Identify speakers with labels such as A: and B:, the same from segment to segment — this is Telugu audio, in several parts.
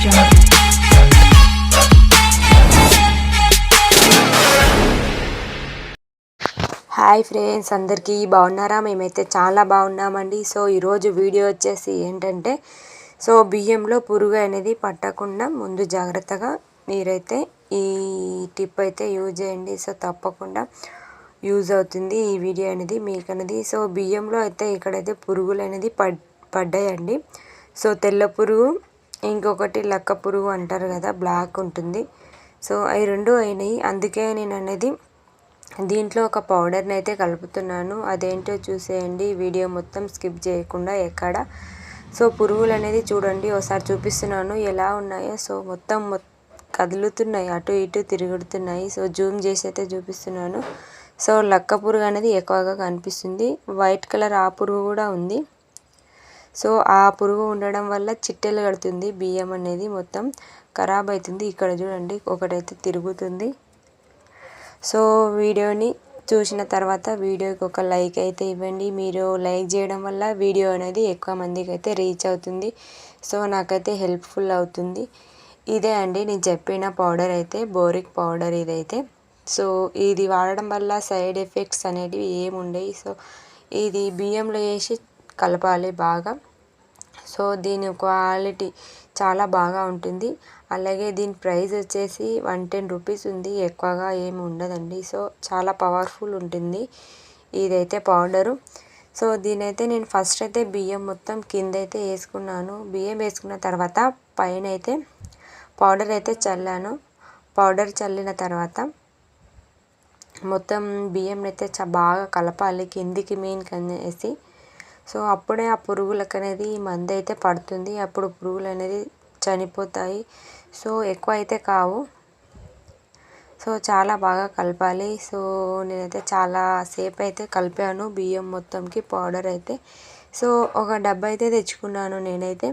A: హాయ్ ఫ్రెండ్స్ అందరికీ బాగున్నారా? మేమైతే చాలా బాగున్నామండి. సో ఈరోజు వీడియో వచ్చేసి ఏంటంటే సో బియ్యంలో పురుగు అనేది పట్టకుండా ముందు జాగ్రత్తగా మీరైతే ఈ టిప్ అయితే యూజ్ చేయండి. సో తప్పకుండా యూజ్ అవుతుంది ఈ వీడియో అనేది మీకు అనేది. సో బియ్యంలో అయితే ఇక్కడైతే పురుగులు అనేది పడ్ పడ్డాయండి. సో తెల్ల పురుగు ఇంకొకటి లక్క పురుగు అంటారు కదా బ్లాక్ ఉంటుంది. సో అవి రెండు అయినాయి. అందుకే నేను అనేది దీంట్లో ఒక పౌడర్ని అయితే కలుపుతున్నాను. అదేంటో చూసేయండి. వీడియో మొత్తం స్కిప్ చేయకుండా ఎక్కడ. సో పురుగులు అనేది చూడండి. ఒకసారి చూపిస్తున్నాను ఎలా ఉన్నాయో. సో మొత్తం కదులుతున్నాయి. అటు ఇటు తిరుగుతున్నాయి. సో జూమ్ చేసి అయితే చూపిస్తున్నాను. సో లక్క పురుగు అనేది ఎక్కువగా కనిపిస్తుంది. వైట్ కలర్ ఆ పురుగు కూడా ఉంది. సో ఆ పురుగు ఉండడం వల్ల చిట్టెలు కడుతుంది బియ్యం అనేది మొత్తం ఖరాబ్ అవుతుంది ఇక్కడ చూడండి ఒకటైతే తిరుగుతుంది. సో వీడియోని చూసిన తర్వాత వీడియోకి ఒక లైక్ అయితే ఇవ్వండి. మీరు లైక్ చేయడం వల్ల వీడియో అనేది ఎక్కువ మందికి అయితే రీచ్ అవుతుంది. సో నాకైతే హెల్ప్ఫుల్ అవుతుంది. ఇదే అండి నేను చెప్పిన పౌడర్ అయితే బోరిక్ పౌడర్ ఇదైతే. సో ఇది వాడడం వల్ల సైడ్ ఎఫెక్ట్స్ అనేటివి ఏముండవు సో ఇది బియ్యంలో వేసి కలపాలి బాగా. సో దీని క్వాలిటీ చాలా బాగా ఉంటుంది. అలాగే దీని ప్రైస్ వచ్చేసి వన్ టెన్ రూపీస్ ఉంది. ఎక్కువగా ఏమి ఉండదండి. సో చాలా పవర్ఫుల్ ఉంటుంది. ఇదైతే పౌడరు. సో దీనైతే నేను ఫస్ట్ అయితే బియ్యం మొత్తం కింద అయితే వేసుకున్నాను. బియ్యం వేసుకున్న తర్వాత పైన అయితే పౌడర్ అయితే చల్లాను. పౌడర్ చల్లిన తర్వాత మొత్తం బియ్యం అయితే బాగా కలపాలి. కిందికి మెయిన్ వేసి సో అప్పుడే ఆ పురుగులకు అనేది మందు అయితే పడుతుంది. అప్పుడు పురుగులు అనేది చనిపోతాయి. సో ఎక్కువ అయితే కావు. సో చాలా బాగా కలపాలి. సో నేనైతే చాలా సేపు అయితే కలిపాను. బియ్యం మొత్తంకి పౌడర్ అయితే. సో ఒక డబ్బా అయితే తెచ్చుకున్నాను నేనైతే.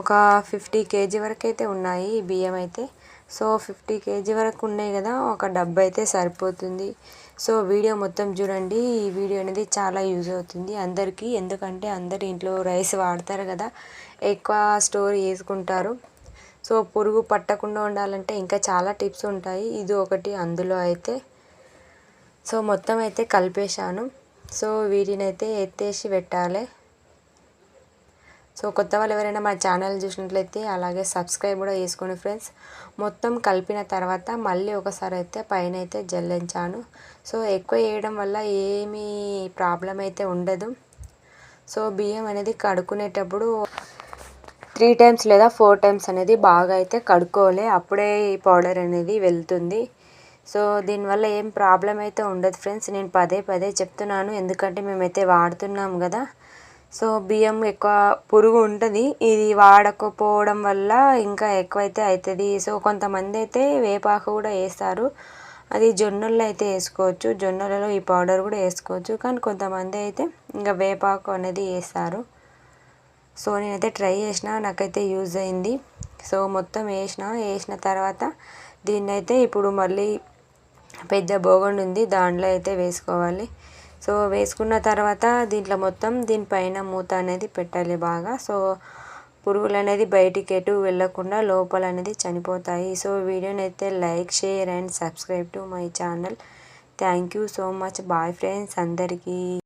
A: ఒక ఫిఫ్టీ కేజీ వరకు అయితే ఉన్నాయి బియ్యం అయితే సో ఫిఫ్టీ కేజీ వరకు ఉన్నాయి కదా ఒక డబ్బా అయితే సరిపోతుంది. సో వీడియో మొత్తం చూడండి. ఈ వీడియో అనేది చాలా యూజ్ అవుతుంది. అందరికీ ఎందుకంటే అందరు ఇంట్లో రైస్ వాడతారు కదా ఎక్కువ స్టోర్ చేసుకుంటారు. సో పురుగు పట్టకుండా ఉండాలంటే ఇంకా చాలా టిప్స్ ఉంటాయి. ఇది ఒకటి అందులో అయితే. సో మొత్తం అయితే కలిపేశాను. సో వీటిని అయితే ఎత్తేసి పెట్టాలి. సో కొత్త వాళ్ళు ఎవరైనా మా ఛానల్ చూసినట్లయితే అలాగే సబ్స్క్రైబ్ కూడా చేసుకోండి ఫ్రెండ్స్. మొత్తం కలిపిన తర్వాత మళ్ళీ ఒకసారి అయితే పైన అయితే జల్లించాను. సో ఎక్కువ వేయడం వల్ల ఏమీ ప్రాబ్లం అయితే ఉండదు. సో బియ్యం అనేది కడుక్కునేటప్పుడు త్రీ టైమ్స్ లేదా ఫోర్ టైమ్స్ అనేది బాగా అయితే కడుక్కోవాలి. అప్పుడే ఈ పౌడర్ అనేది వెళ్తుంది. సో దీనివల్ల ఏం ప్రాబ్లం అయితే ఉండదు ఫ్రెండ్స్. నేను పదే పదే చెప్తున్నాను. ఎందుకంటే మేమైతే వాడుతున్నాం కదా. సో బియ్యం ఎక్కువ పురుగు ఉంటుంది. ఇది వాడకపోవడం వల్ల ఇంకా ఎక్కువైతే అవుతుంది సో కొంతమంది అయితే వేపాకు కూడా వేస్తారు. అది జొన్నల్లో అయితే వేసుకోవచ్చు. జొన్నలలో ఈ పౌడర్ కూడా వేసుకోవచ్చు. కానీ కొంతమంది అయితే ఇంకా వేపాకు అనేది వేస్తారు. సో నేనైతే ట్రై చేసిన నాకైతే యూజ్ అయింది. సో మొత్తం వేసిన వేసిన తర్వాత దీన్నైతే ఇప్పుడు మళ్ళీ పెద్ద బోగండి ఉంది దాంట్లో అయితే వేసుకోవాలి. సో వేసుకున్న తర్వాత దీంట్లో మొత్తం దీనిపైన మూత అనేది పెట్టాలి బాగా. సో పురుగులు అనేది బయటికి ఎటు వెళ్ళకుండా లోపల అనేది చనిపోతాయి. సో వీడియోని అయితే like share and subscribe to my channel. Thank you so much. Bye friends అందరికీ.